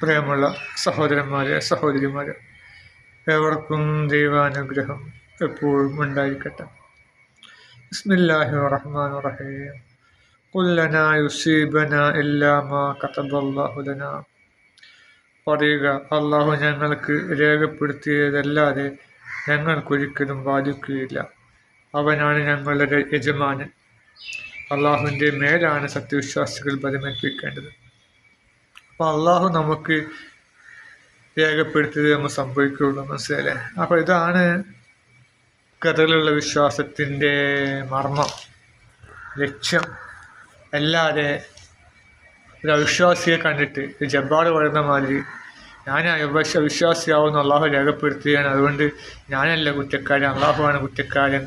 പ്രിയമുള്ള സഹോദരന്മാരെ സഹോദരിമാരെ ഏവർക്കും ദൈവാനുഗ്രഹം എപ്പോഴും ഉണ്ടായിരിക്കട്ടെ. ബിസ്മില്ലാഹി റഹ്മാൻ റഹീം കുല്ലന യുസീബന ഇല്ലാമാ കതബല്ലാഹുലന പറയുക അള്ളാഹു ഞങ്ങൾക്ക് രേഖപ്പെടുത്തിയതല്ലാതെ ഞങ്ങൾക്കൊരിക്കലും ബാധിക്കുകയില്ല. അവനാണ് ഞങ്ങളുടെ യജമാനൻ. അള്ളാഹുവിന്റെ മേലാണ് സത്യവിശ്വാസികൾ ബലമേൽപ്പിക്കേണ്ടത്. അപ്പോൾ അള്ളാഹു നമുക്ക് രേഖപ്പെടുത്തിയത് നമ്മൾ സംഭവിക്കുള്ളൂ മനസ്സിലല്ലേ അപ്പോൾ ഇതാണ് കഥകളുള്ള വിശ്വാസത്തിന്റെ മർമ്മം ലക്ഷ്യം. അല്ലാതെ ഒരു അവിശ്വാസിയെ കണ്ടിട്ട് ജബ്ബാട് പറയുന്ന മാതിരി ഞാൻ അവിശ്വ വിശ്വാസിയാവുന്ന അള്ളാഹു രേഖപ്പെടുത്തുകയാണ്. അതുകൊണ്ട് ഞാനല്ല കുറ്റക്കാരൻ അള്ളാഹുവാണ് കുറ്റക്കാരൻ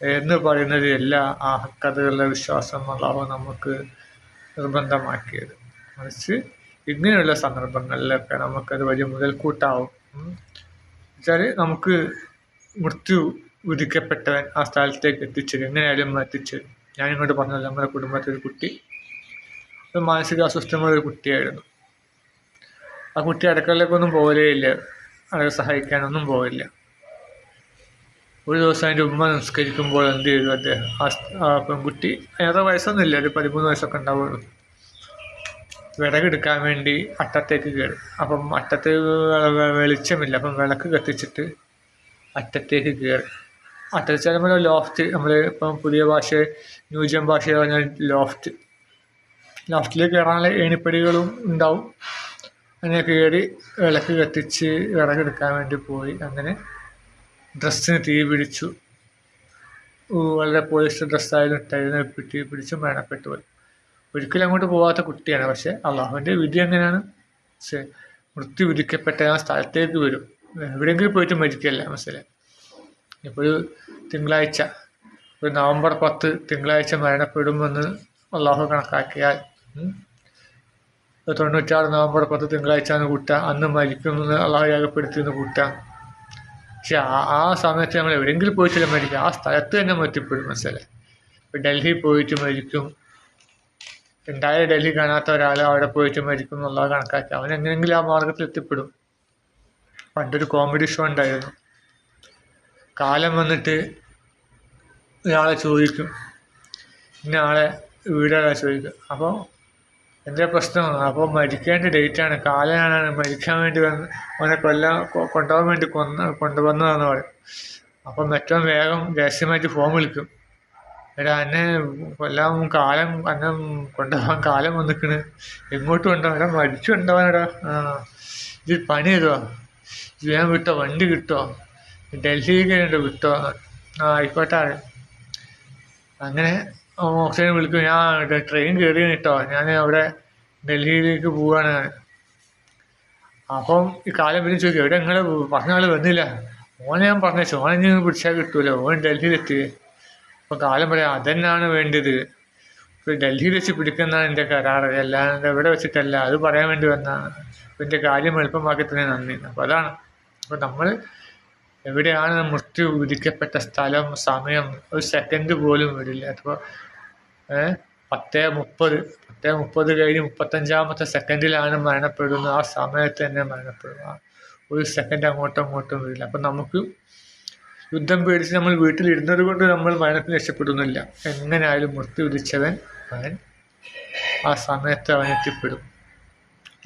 എന്ന് പറയുന്നത് എല്ലാ ആ കഥകളുടെ വിശ്വാസം അള്ളാഹു നമുക്ക് നിർബന്ധമാക്കിയത്. മറിച്ച് ഇങ്ങനെയുള്ള സന്ദർഭങ്ങളിലൊക്കെ നമുക്കത് വലിയ മുതൽക്കൂട്ടാവും. വെച്ചാൽ നമുക്ക് മൃത്യു വിധിക്കപ്പെട്ടവൻ ആ സ്ഥലത്തേക്ക് എത്തിച്ചേരും. എങ്ങനെയായാലും എത്തിച്ചേരും. ഞാൻ ഇങ്ങോട്ട് പറഞ്ഞല്ലോ നമ്മുടെ കുടുംബത്തിൽ ഒരു കുട്ടി. ഒരു മാനസിക അസ്വസ്ഥമായ ഒരു കുട്ടിയായിരുന്നു. ആ കുട്ടി അടുക്കളയിലേക്കൊന്നും ഇല്ല അവരെ സഹായിക്കാനൊന്നും പോകില്ല ഒരു ദിവസം അതിന്റെ ഉമ്മ നിസ്കരിക്കുമ്പോൾ എന്ത് ചെയ്തു അദ്ദേഹം? ആ പെൺകുട്ടി ഏറെ വയസ്സൊന്നുമില്ല ഒരു പതിമൂന്ന് വയസ്സൊക്കെ ഉണ്ടാവുള്ളൂ. വിറകെടുക്കാൻ വേണ്ടി അറ്റത്തേക്ക് കയറി. അപ്പം അറ്റത്ത് വെളിച്ചമില്ല. അപ്പം വിളക്ക് കത്തിച്ചിട്ട് അറ്റത്തേക്ക് കയറി. അറ്റത്ത് നമ്മൾ ലോഫ്റ്റ് നമ്മൾ ഇപ്പം പുതിയ ഭാഷ ന്യൂജൻ ഭാഷ പറഞ്ഞാൽ ലോഫ്റ്റ്. ലോഫ്റ്റിൽ കയറാനുള്ള ഏണിപ്പടികളും ഉണ്ടാവും. അങ്ങനെ കയറി വിളക്ക് കത്തിച്ച് വിറകെടുക്കാൻ വേണ്ടി പോയി. അങ്ങനെ ഡ്രസ്സിന് തീ പിടിച്ചു. വളരെ പോളിസ്റ്റർ ഡ്രസ്സായാലും ഇട്ടായിരുന്നു തീ പിടിച്ച് മരണപ്പെട്ടു പോയി. ഒരിക്കലും അങ്ങോട്ട് പോകാത്ത കുട്ടിയാണ്. പക്ഷെ അള്ളാഹുവിന്റെ വിധി എങ്ങനെയാണ്? മൃത്യു വിധിക്കപ്പെട്ട ആ സ്ഥലത്തേക്ക് വരും. എവിടെയെങ്കിലും പോയിട്ട് മരിക്കല്ല മനസ്സിലെ ഇപ്പോൾ ഒരു തിങ്കളാഴ്ച ഒരു നവംബർ പത്ത് തിങ്കളാഴ്ച മരണപ്പെടുമെന്ന് അള്ളാഹു കണക്കാക്കിയാൽ തൊണ്ണൂറ്റാറ് നവംബർ പത്ത് തിങ്കളാഴ്ച എന്ന് കൂട്ടാം. അന്ന് മരിക്കുമെന്ന് അള്ളാഹു രേഖപ്പെടുത്തി എന്ന് കൂട്ടാം. പക്ഷെ ആ ആ സമയത്ത് നമ്മൾ എവിടെയെങ്കിലും പോയിട്ടില്ല മരിക്കുക? ആ സ്ഥലത്ത് തന്നെ മരിക്കപ്പെടും മനസ്സിലെ ഇപ്പം ഡൽഹി പോയിട്ട് മരിക്കും. എന്തായാലും ഡൽഹി കാണാത്ത ഒരാൾ അവിടെ പോയിട്ട് മരിക്കും എന്നുള്ളത് കണക്കാക്കി. അവൻ എങ്ങനെയെങ്കിലും ആ മാർഗത്തിൽ എത്തിപ്പെടും. പണ്ടൊരു കോമഡി ഷോ ഉണ്ടായിരുന്നു. കാലം വന്നിട്ട് ഒരാളെ ചോദിക്കും. ഇന്ന ആളെ വീടാളെ ചോദിക്കും അപ്പോൾ എന്റെ പ്രശ്നമാണ് അപ്പോൾ മരിക്കേണ്ട ഡേറ്റാണ് കാലനാണ്. മരിക്കാൻ വേണ്ടി വന്ന് അവനെ കൊല്ലാൻ കൊണ്ടുപോകാൻ വേണ്ടി കൊന്ന് കൊണ്ടുവന്നതെന്ന് പറയും. അപ്പം ഏറ്റവും വേഗം രഹസ്യമായിട്ട് ഫോം വിളിക്കും. എടാ എന്നെ കൊല്ലാൻ കാലം എന്നെ കൊണ്ടുപോകാൻ കാലം വന്നിക്കണ്. എങ്ങോട്ട് കൊണ്ടുപോകാൻ? എടാ മരിച്ചു കൊണ്ടുപോകാനെടാ. ആ ഇത് പണി ചെയ്തോ? ഞാൻ വിട്ടോ വണ്ടി കിട്ടോ? ഡൽഹിക്ക് വിട്ടോ? ആ ആയിക്കോട്ടെ. അങ്ങനെ ഓക്സിജൻ വിളിക്കും. ഞാൻ ട്രെയിൻ കയറി കേട്ടോ ഞാൻ അവിടെ ഡൽഹിയിലേക്ക് പോവാണ്. അപ്പം ഈ കാലം പിന്നെ ചോദിക്കും എവിടെ നിങ്ങൾ പറഞ്ഞ ആൾ വന്നില്ല. ഓനെ ഞാൻ പറഞ്ഞു ഓനെ ഇനി പിടിച്ചാൽ കിട്ടൂല. ഓൻ ഡൽഹിയിലെത്തി. അപ്പോൾ കാലം പറയാം അതന്നാണ് വേണ്ടത്. ഡൽഹിയിൽ വെച്ച് പിടിക്കുന്നതാണ് എന്റെ കരാറ്. അല്ലാണ്ട് എവിടെ വെച്ചിട്ടല്ല അത് പറയാൻ വേണ്ടി വന്നാണ് അപ്പം എന്റെ കാര്യം എളുപ്പമാക്കി തന്നെ നന്ദി. അപ്പോൾ അതാണ്. അപ്പോൾ നമ്മൾ എവിടെയാണ് മൃത്യു വിധിക്കപ്പെട്ട സ്ഥലം സമയം? ഒരു സെക്കൻഡ് പോലും വരില്ല. അപ്പോൾ പത്തേ മുപ്പത്. പത്തേ മുപ്പത് കഴിഞ്ഞ് മുപ്പത്തഞ്ചാമത്തെ സെക്കൻഡിലാണ് മരണപ്പെടുന്നത്. ആ സമയത്ത് തന്നെ മരണപ്പെടുക ഒരു സെക്കൻഡ് അങ്ങോട്ടും ഇങ്ങോട്ടും വരില്ല. അപ്പം നമുക്ക് യുദ്ധം പേടിച്ച് നമ്മൾ വീട്ടിലിരുന്നത് കൊണ്ട് നമ്മൾ മരണത്തിന് രക്ഷപ്പെടുന്നില്ല. എങ്ങനെയായാലും മുർത്തി വിധിച്ചവൻ അവൻ ആ സമയത്ത് അവൻ എത്തിപ്പെടും.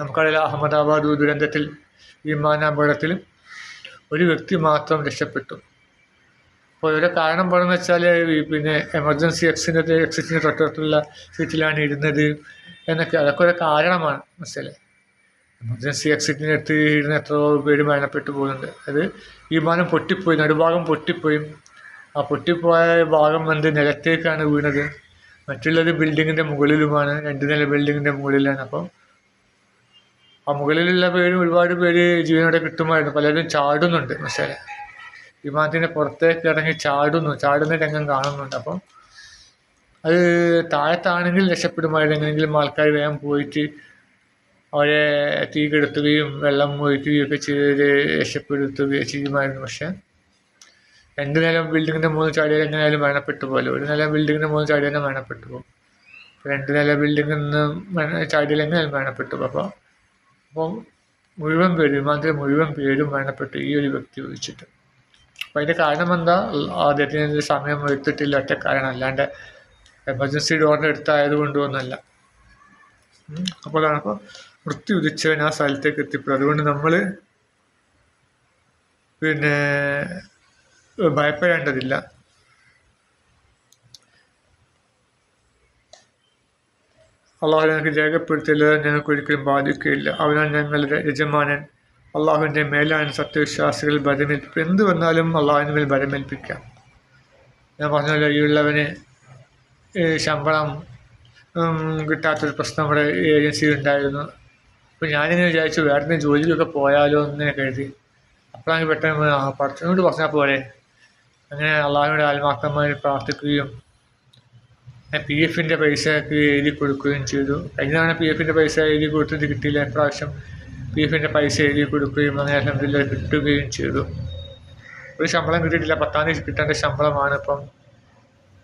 നമുക്കറിയാം അഹമ്മദാബാദ് ദുരന്തത്തിൽ വിമാനാപകടത്തിലും ഒരു വ്യക്തി മാത്രം രക്ഷപ്പെട്ടു. അപ്പോൾ ഇവരുടെ കാരണം പറഞ്ഞെന്ന് വെച്ചാൽ പിന്നെ എമർജൻസി എക്സിന്റെ എക്സിറ്റിന്റെ തൊട്ടടുത്തുള്ള സീറ്റിലാണ് ഇരുന്നത് എന്നൊക്കെ അതൊക്കെ ഒരു കാരണമാണ്. മനസ്സിലെ എമർജൻസി എക്സിറ്റിന് എത്തിയിരുന്ന എത്രയോ പേര് മരണപ്പെട്ടു പോകുന്നുണ്ട്. അത് വിമാനം പൊട്ടിപ്പോയി നടുഭാഗം പൊട്ടിപ്പോയി. ആ പൊട്ടിപ്പോയ ഭാഗം എന്ത്? നിലത്തേക്കാണ് വീണത്. മറ്റുള്ളത് ബിൽഡിങ്ങിന്റെ മുകളിലുമാണ് രണ്ട് നില ബിൽഡിങ്ങിന്റെ മുകളിലാണ്. അപ്പം ആ മുകളിലുള്ള പേരും ഒരുപാട് പേര് ജീവനോടെ കിട്ടുമായിരുന്നു. പലരും ചാടുന്നുണ്ട് മസാല വിമാനത്തിന്റെ പുറത്തേക്ക് ഇറങ്ങി ചാടുന്നു. ചാടുന്ന രംഗം കാണുന്നുണ്ട്. അപ്പം അത് താഴത്താണെങ്കിൽ രക്ഷപ്പെടുമായിരുന്നു. എങ്ങനെയെങ്കിലും ആൾക്കാർ വേഗം പോയിട്ട് അവരെ തീ കെടുത്തുകയും വെള്ളം ഒഴിക്കുകയും ഒക്കെ ചെയ്ത് രക്ഷപ്പെടുത്തുകയും ചെയ്യുമായിരുന്നു. പക്ഷെ രണ്ട് നില ബിൽഡിങ്ങിന്റെ മൂന്ന് ചാടിയാൽ എങ്ങനെയായാലും മരണപ്പെട്ടു പോലെ. ഒരു നില ബിൽഡിങ്ങിന്റെ മൂന്ന് ചാടിയാൽ മരണപ്പെട്ടു പോകും. രണ്ട് നില ബിൽഡിങ്ങിൽ നിന്ന് ചാടിയാൽ എങ്ങനെയാലും മരണപ്പെട്ടു അപ്പോൾ അപ്പോൾ മുഴുവൻ പേര് വിമാനത്തിലെ മുഴുവൻ പേരും മരണപ്പെട്ടു. ഈ ഒരു വ്യക്തി ഒഴിച്ചിട്ട് അപ്പോൾ അതിന്റെ കാരണം എന്താ? അദ്ദേഹത്തിന് സമയം എടുത്തിട്ടില്ല. ഒറ്റ കാരണം. അല്ലാണ്ട് എമർജൻസി ഡോറിന്റെ അടുത്തായത് കൊണ്ടുവന്നല്ല അപ്പോൾ അതാണ്. അപ്പോൾ മൃത്യു ഉദിച്ചവൻ ആ സ്ഥലത്തേക്ക് എത്തിപ്പെടും. അതുകൊണ്ട് നമ്മൾ പിന്നെ ഭയപ്പെടേണ്ടതില്ല. അള്ളാഹു ഞങ്ങൾക്ക് രേഖപ്പെടുത്തില്ല ഞങ്ങൾക്ക് ഒരിക്കലും ബാധിക്കുകയില്ല. അവനാണ് ഞങ്ങളുടെ യജമാനൻ. അള്ളാഹുവിന്റെ മേലാണ് സത്യവിശ്വാസികൾ ബലമേൽപ്പിക്കും എന്ത് വന്നാലും അള്ളാഹുവിന് മേൽ ബലമേൽപ്പിക്കാം ഞാൻ പറഞ്ഞ കഴിയുള്ളവന് ശമ്പളം കിട്ടാത്തൊരു പ്രശ്നം നമ്മുടെ ഏജൻസിയിൽ ഉണ്ടായിരുന്നു. അപ്പോൾ ഞാനിങ്ങനെ വിചാരിച്ചു വേറെ ജോലിക്കൊക്കെ പോയാലോ എന്ന് കരുതി. അപ്പോഴാണ് പെട്ടെന്ന് ആ പഠിച്ചതിനോട് പറഞ്ഞാൽ പോലെ അങ്ങനെ അള്ളാഹുവിന്റെ ആത്മാർത്ഥമായി പ്രാർത്ഥിക്കുകയും പി എഫിന്റെ പൈസ എഴുതി കൊടുക്കുകയും ചെയ്തു. കഴിഞ്ഞ തവണ പി എഫിന്റെ പൈസ എഴുതി കൊടുത്തത് കിട്ടിയില്ല. ഇപ്രാവശ്യം പി എഫിന്റെ പൈസ എഴുതി കൊടുക്കുകയും അങ്ങനെ അലഹമില്ല കിട്ടുകയും ചെയ്തു. ഒരു ശമ്പളം കിട്ടിയിട്ടില്ല. പത്താം തീയതി കിട്ടേണ്ട ശമ്പളമാണ്. ഇപ്പം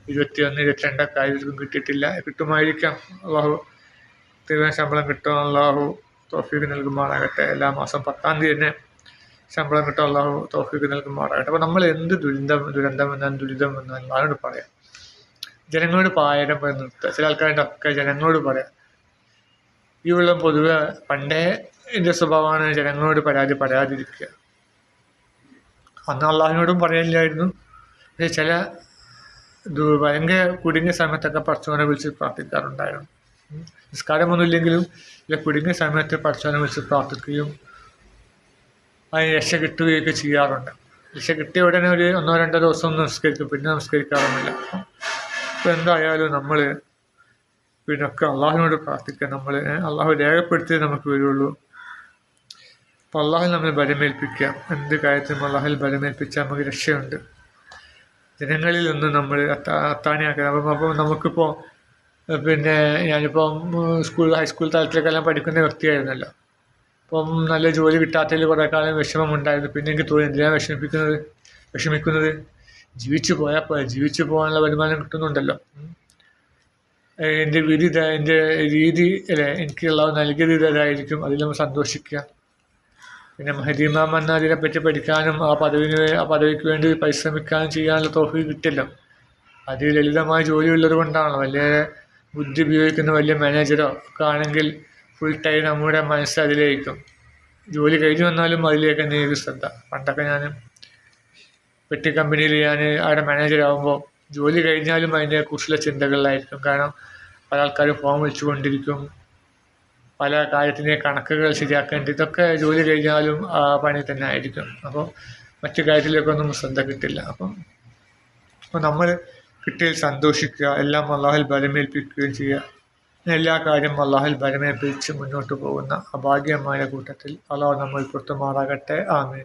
ഇരുപത്തിയൊന്ന് ഇരുപത്തിരണ്ടൊക്കെ ആയിരിക്കും കിട്ടിയിട്ടില്ല. കിട്ടുമായിരിക്കാം. അള്ളാഹു തീർന്ന ശമ്പളം കിട്ടും. അള്ളാഹു തോഫീക്ക് നൽകുമാറാകട്ടെ. എല്ലാ മാസം പത്താം തീയതി തന്നെ ശമ്പളം കിട്ടും അള്ളാഹു തോഫീക്ക് നൽകുമാറാകട്ടെ. അപ്പോൾ നമ്മൾ എന്ത് ദുരിതം ദുരന്തം എന്നാൽ ദുരിതം എന്നാൽ അള്ളാഹോട് പറയാം. ജനങ്ങളോട് പായരം പോയി നിർത്തുക. ചില ആൾക്കാരുടെ ഒക്കെ ജനങ്ങളോട് പറയാം. ഈ വെള്ളം പൊതുവെ പണ്ടേ എന്റെ സ്വഭാവമാണ് ജനങ്ങളോട് പരാതി പറയാതിരിക്കുക. അന്ന് അള്ളാഹിനോടും പറയാനില്ലായിരുന്നു. പക്ഷേ ചില ഭയങ്കര കുടുങ്ങിയ സമയത്തൊക്കെ പടച്ചവനെ വിളിച്ച് പ്രാർത്ഥിക്കാറുണ്ടായിരുന്നു. നിസ്കാരമൊന്നുമില്ലെങ്കിലും ഇല്ല കുടുങ്ങിയ സമയത്ത് പടച്ചവനെ വിളിച്ച് പ്രാർത്ഥിക്കുകയും അതിന് രക്ഷ കിട്ടുകയൊക്കെ ചെയ്യാറുണ്ട്. രക്ഷ കിട്ടിയ ഉടനെ ഒരു ഒന്നോ രണ്ടോ ദിവസം നമസ്കരിക്കും പിന്നെ നമസ്കരിക്കാറൊന്നുമില്ല. അപ്പോൾ എന്തായാലും നമ്മൾ പിന്നെ ഒക്കെ അള്ളാഹിനോട് പ്രാർത്ഥിക്കുക നമ്മൾ അള്ളാഹു രേഖപ്പെടുത്തിയേ നമുക്ക് വരുള്ളൂ. അപ്പോൾ അള്ളാഹു നമ്മൾ ബലമേൽപ്പിക്കാം എന്ത് കാര്യത്തിനും അള്ളാഹിൽ ബലമേൽപ്പിച്ചാൽ നമുക്ക് രക്ഷയുണ്ട്. ജനങ്ങളിൽ നിന്ന് നമ്മൾ അത്താ അത്താണിയാക്കുക അപ്പം അപ്പോൾ നമുക്കിപ്പോൾ പിന്നെ ഞാനിപ്പം സ്കൂൾ ഹൈസ്കൂൾ തലത്തിലേക്കെല്ലാം പഠിക്കുന്ന വ്യക്തിയായിരുന്നല്ലോ. അപ്പം നല്ല ജോലി കിട്ടാത്തതിൽ കുറേ കാലം വിഷമം ഉണ്ടായിരുന്നു പിന്നെ എനിക്ക് തോന്നി എന്തിനാണ് വിഷമിപ്പിക്കുന്നത്? വിഷമിക്കുന്നത്? ജീവിച്ചു പോയാൽ പോയാൽ ജീവിച്ചു പോകാനുള്ള വരുമാനം കിട്ടുന്നുണ്ടല്ലോ. എന്റെ വിധി എന്റെ രീതി അല്ലെ എനിക്കുള്ള നൽകിയത് ഇതായിരിക്കും. അതിൽ നമ്മൾ സന്തോഷിക്കുക. പിന്നെ മഹദീമാം എന്ന അതിനെ പറ്റി പഠിക്കാനും ആ പദവിന് ആ പദവിക്ക് വേണ്ടി പരിശ്രമിക്കാനും ചെയ്യാനുള്ള തോഫി കിട്ടില്ല അത് ലളിതമായ ജോലിയുള്ളത് കൊണ്ടാണല്ലോ. വലിയ ബുദ്ധി ഉപയോഗിക്കുന്ന വലിയ മാനേജറോ ഒക്കെ ആണെങ്കിൽ ഫുൾ ടൈം നമ്മുടെ മനസ്സ് അതിലേക്കും ജോലി കഴിഞ്ഞു വന്നാലും അതിലേക്ക് തന്നെ ശ്രദ്ധ. പണ്ടൊക്കെ ഞാൻ പെട്ടി കമ്പനിയിൽ ഞാൻ അവിടെ മാനേജറാകുമ്പോൾ ജോലി കഴിഞ്ഞാലും അതിന്റെ കുറിച്ചുള്ള ചിന്തകളിലായിരിക്കും. കാരണം പല ആൾക്കാരും ഫോൺ വിളിച്ചുകൊണ്ടിരിക്കും. പല കാര്യത്തിന്റെ കണക്കുകൾ ശരിയാക്കേണ്ടി ഇതൊക്കെ ജോലി കഴിഞ്ഞാലും ആ പണി തന്നെ ആയിരിക്കും. അപ്പോൾ മറ്റു കാര്യത്തിലേക്കൊന്നും ശ്രദ്ധ കിട്ടില്ല. അപ്പം അപ്പോൾ നമ്മൾ കിട്ടിയതിൽ സന്തോഷിക്കുക എല്ലാം അള്ളാഹിൽ ബലമേൽപ്പിക്കുകയും ചെയ്യുക. എല്ലാ കാര്യം അള്ളാഹിൽ ബലമേൽപ്പിച്ച് മുന്നോട്ട് പോകുന്ന അഭാഗ്യമായ കൂട്ടത്തിൽ അള്ളാഹ് നമ്മൾ പുറത്തുമാറാകട്ടെ. ആമീൻ.